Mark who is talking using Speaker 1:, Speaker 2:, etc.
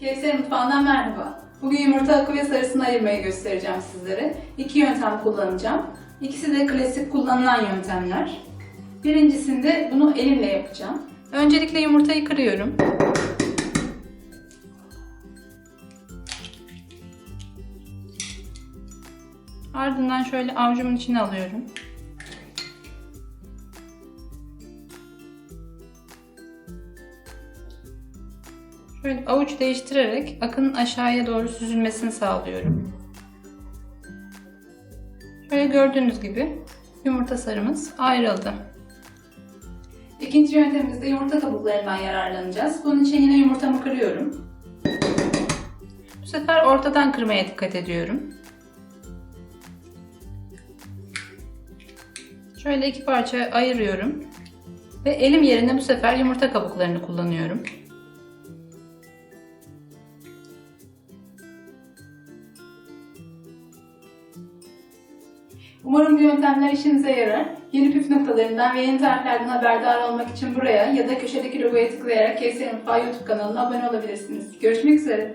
Speaker 1: Kevser Mutfağı'ndan merhaba. Bugün yumurta akı ve sarısını ayırmayı göstereceğim sizlere. İki yöntem kullanacağım. İkisi de klasik kullanılan yöntemler. Birincisinde bunu elimle yapacağım. Öncelikle yumurtayı kırıyorum. Ardından şöyle avucumun içine alıyorum. Şöyle avuç değiştirerek akının aşağıya doğru süzülmesini sağlıyorum. Şöyle gördüğünüz gibi yumurta sarımız ayrıldı. İkinci yöntemimizde yumurta kabuklarından yararlanacağız. Bunun için yine yumurtamı kırıyorum. Bu sefer ortadan kırmaya dikkat ediyorum. Şöyle iki parça ayırıyorum. Ve elim yerine bu sefer yumurta kabuklarını kullanıyorum. Umarım bu yöntemler işinize yarar. Yeni püf noktalarından ve yeni tariflerden haberdar olmak için buraya ya da köşedeki logoya tıklayarak Kevser Mutfağı YouTube kanalına abone olabilirsiniz. Görüşmek üzere.